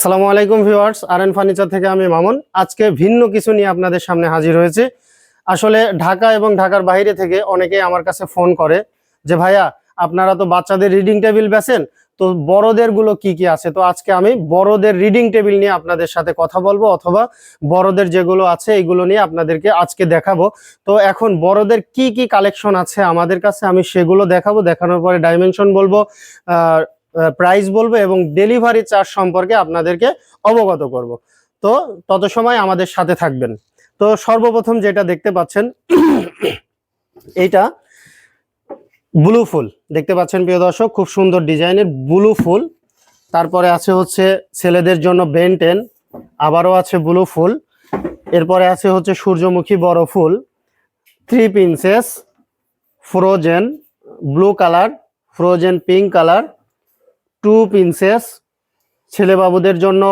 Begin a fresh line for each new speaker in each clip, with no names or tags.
আসসালামু আলাইকুম ভিউয়ার্স আর N furniture থেকে আমি মামুন। আজকে ভিন্ন কিছু নিয়ে আপনাদের সামনে হাজির হয়েছে। আসলে ঢাকা এবং ঢাকার বাইরে থেকে অনেকেই আমার কাছে ফোন করে যে, ভাইয়া, আপনারা তো বাচ্চাদের রিডিং টেবিল বেছেন, তো বড়দেরগুলো কি কি আছে? তো আজকে আমি বড়দের রিডিং টেবিল নিয়ে আপনাদের সাথে কথা বলব, অথবা বড়দের যেগুলো আছে এগুলো নিয়ে আপনাদেরকে আজকে দেখাবো। তো এখন বড়দের কি কি কালেকশন আছে আমাদের কাছে আমি সেগুলো দেখাবো, দেখানোর পরে ডাইমেনশন বলব। প্রাইস বলব এবং ডেলিভারি চার্জ সম্পর্কে আপনাদেরকে অবগত করব। তো তত সময় আমাদের সাথে থাকবেন। তো সর্বপ্রথম যেটা দেখতে পাচ্ছেন, এইটা ব্লু ফুল। দেখতে পাচ্ছেন প্রিয় দর্শক, খুব সুন্দর ডিজাইনের ব্লু ফুল। তারপরে আছে হচ্ছে ছেলেদের জন্য বেনটেন আবারও আছে ব্লু ফুল। এরপরে আছে হচ্ছে সূর্যমুখী বড় ফুল। Three princess frozen blue colour frozen pink colour two princess ছেলে বাবুদের জন্য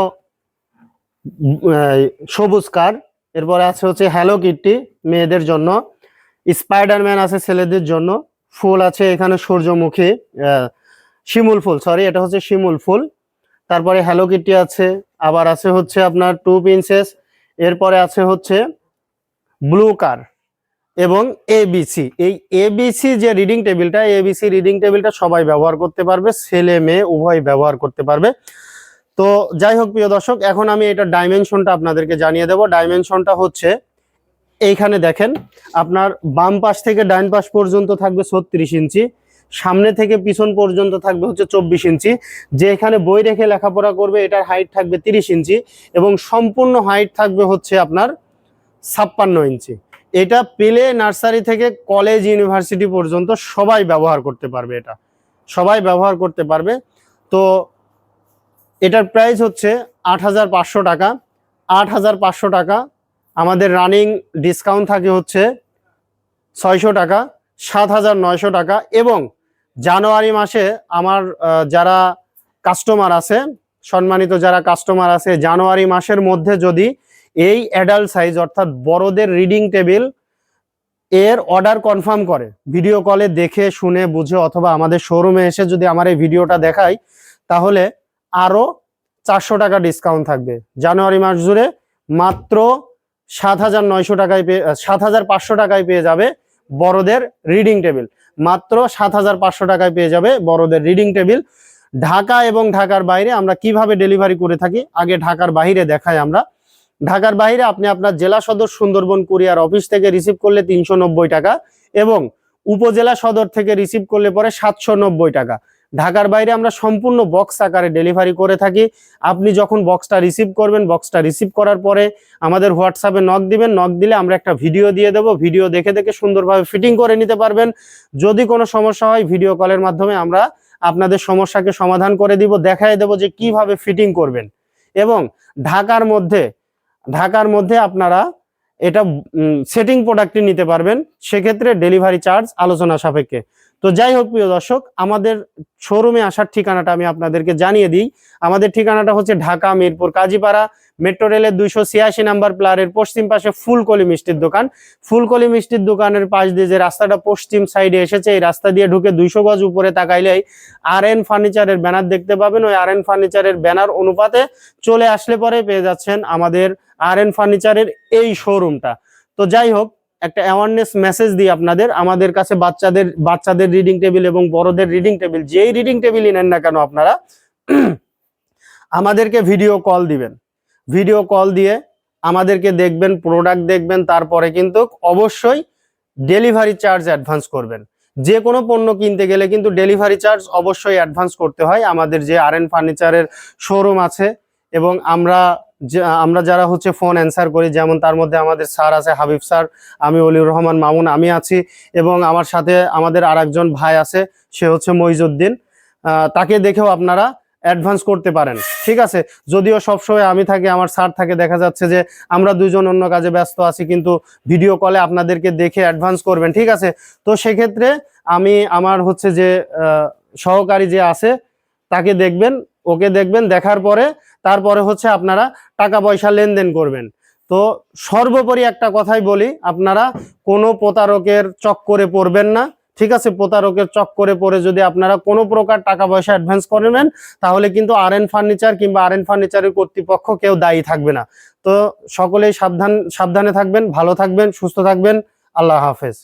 সবুজ কার এরপরে আছে হচ্ছে হ্যালো কিট্টি মেয়েদের জন্য। স্পাইডারম্যান আছে ছেলেদের জন্য। ফুল আছে এখানে সূর্যমুখী শিমুল ফুল সরি এটা হচ্ছে শিমুল ফুল। তারপরে হ্যালো কিট্টি আছে, আবার আছে হচ্ছে আপনার টু প্রিন্সেস এরপরে আছে হচ্ছে ব্লু কার এবং এবিসি এই এবিসি যে রিডিং টেবিলটা এবিসি রিডিং টেবিলটা সবাই ব্যবহার করতে পারবে, ছেলে, মেয়ে, উভয় ব্যবহার করতে পারবে। তো যাই হোক, প্রিয় দর্শক, এখন আমি এটা ডাইমেনশনটা আপনাদেরকে জানিয়ে দেব। ডাইমেনশনটা হচ্ছে এইখানে দেখেন, আপনার বাম পাশ থেকে ডাইন পাশ পর্যন্ত থাকবে ছত্রিশ ইঞ্চি, সামনে থেকে পিছন পর্যন্ত থাকবে হচ্ছে চব্বিশ ইঞ্চি। যে এখানে বই রেখে লেখাপড়া করবে, এটার হাইট থাকবে তিরিশ ইঞ্চি এবং সম্পূর্ণ হাইট থাকবে হচ্ছে আপনার ছাপ্পান্ন ইঞ্চি। এটা পেলে নার্সারি থেকে কলেজ ইউনিভার্সিটি পর্যন্ত সবাই ব্যবহার করতে পারবে এটা। সবাই ব্যবহার করতে পারবে। তো এটার প্রাইস হচ্ছে আট হাজার পাঁচশো টাকা। আট হাজার পাঁচশো টাকা। আমাদের রানিং ডিসকাউন্ট থাকে হচ্ছে ছয়শো টাকা, সাত হাজার নয়শো টাকা এবং জানুয়ারি মাসে আমার যারা কাস্টমার আছে, সম্মানিত যারা কাস্টমার আছে, জানুয়ারি মাসের মধ্যে যদি এই অ্যাডাল্ট সাইজ অর্থাৎ বড়দের রিডিং টেবিলের অর্ডার কনফার্ম করে। ভিডিও কলে দেখে, শুনে, বুঝে, অথবা আমাদের শোরুমে এসে যদি আমার এই ভিডিওটা দেখাই, তাহলে আরও চারশো টাকা ডিসকাউন্ট থাকবে। জানুয়ারি মাস জুড়ে মাত্র সাত হাজার নয়শো টাকায় পেয়ে সাত হাজার পাঁচশো টাকায় পেয়ে যাবে বড়দের রিডিং টেবিল মাত্র সাত হাজার পাঁচশো টাকায় পেয়ে যাবে বড়দের রিডিং টেবিল ঢাকা এবং ঢাকার বাইরে আমরা কীভাবে ডেলিভারি করে থাকি, আগে ঢাকার বাইরে দেখাই আমরা। ঢাকার বাইরে আপনি আপনার জেলা সদর সুন্দরবন কুরিয়ার অফিস থেকে রিসিভ করলে তিনশো নব্বই টাকা এবং উপজেলা সদর থেকে রিসিভ করলে পরে সাতশো নব্বই টাকা। ঢাকার বাইরে আমরা সম্পূর্ণ বক্স আকারে ডেলিভারি করে থাকি। আপনি যখন বক্সটা রিসিভ করবেন বক্সটা রিসিভ করার পরে আমাদের হোয়াটসঅ্যাপে নক দিবেন। নক দিলে আমরা একটা ভিডিও দিয়ে দেবো। ভিডিও দেখে দেখে সুন্দরভাবে ফিটিং করে নিতে পারবেন। যদি কোনো সমস্যা হয় ভিডিও কলের মাধ্যমে আমরা আপনাদের সমস্যাকে সমাধান করে দিব দেখাই দেবো যে কীভাবে ফিটিং করবেন। এবং ঢাকার মধ্যে ঢাকার মধ্যে আপনারা এটা সেটিং প্রোডাক্টটি নিতে পারবেন। সেক্ষেত্রে ডেলিভারি চার্জ আলোচনা সাপেক্ষে। তো যাই হোক প্রিয় দর্শক, আমাদের শোরুমে আসার ঠিকানাটা আমি আপনাদেরকে জানিয়ে দিই। আমাদের ঠিকানাটা হচ্ছে ঢাকা, মিরপুর, কাজীপাড়া। মেট্রো রেলের দুইশো ছিয়াশি নাম্বার প্লারের পশ্চিম পাশে ফুলকলি মিষ্টির দোকান। ফুলকলি মিষ্টির দোকানের পাশ দিয়ে যে রাস্তাটা পশ্চিম সাইডে এসেছে, এই রাস্তা দিয়ে ঢুকে দুইশো গজ উপরে তাকাইলেই আর এন ফার্নিচারের ব্যানার দেখতে পাবেন। ওই আর এন ফার্নিচারের ব্যানার অনুপাতে চলে আসলে পরে পেয়ে যাচ্ছেন আমাদের আর এন ফার্নিচারের এই শোরুমটা তো যাই হোক, একটা অ্যাওয়ারনেস মেসেজ দিই আপনাদের। আমাদের কাছে বাচ্চাদের বাচ্চাদের রিডিং টেবিল এবং বড়দের রিডিং টেবিল যেই রিডিং টেবিলই নেন না কেন আপনারা, আমাদেরকে ভিডিও কল দিবেন। ভিডিও কল দিয়ে আমাদেরকে দেখবেন প্রোডাক্ট দেখবেন, তারপরে কিন্তু অবশ্যই ডেলিভারি চার্জ অ্যাডভান্স করবেন। যে কোনো পণ্য কিনতে গেলে কিন্তু ডেলিভারি চার্জ অবশ্যই অ্যাডভান্স করতে হয়। আমাদের যে আর এন ফার্নিচারের শোরুম আছে এবং আমরা আমরা যারা হচ্ছে ফোন অ্যান্সার করি, যেমন তার মধ্যে আমাদের স্যার আছে হাবিব স্যার আমি অলিউর রহমান মামুন, আমি আছি এবং আমার সাথে আমাদের আরেকজন ভাই আছে, সে হচ্ছে মইজুদ্দিন তাকে দেখেও আপনারা অ্যাডভান্স করতে পারেন। ঠিক আছে? যদিও সবসময় আমি থাকি, আমার স্যার থাকে, দেখা যাচ্ছে যে আমরা দুজন অন্য কাজে ব্যস্ত আছি, কিন্তু ভিডিও কলে আপনাদেরকে দেখে অ্যাডভান্স করবেন, ঠিক আছে? তো সেক্ষেত্রে আমি আমার হচ্ছে যে সহকারী যে আছে, তাকে দেখবেন, ওকে দেখবেন, দেখার পরে তারপরে হচ্ছে আপনারা টাকা পয়সা লেনদেন করবেন। তো সর্বোপরি একটা কথাই বলি, আপনারা কোনো প্রতারকের চক্করে পড়বেন না। ঠিক আছে, প্রতারকের চক্করে পড়ে যদি আপনারা কোনো প্রকার টাকা পয়সা অ্যাডভান্স করে নেন, তাহলে কিন্তু আর এন ফার্নিচার কিংবা আর এন ফার্নিচারের কর্তৃপক্ষ কেউ দায়ী থাকবে না। তো সকলেই সাবধান, সাবধানে থাকবেন, ভালো থাকবেন, সুস্থ থাকবেন। আল্লাহ হাফেজ।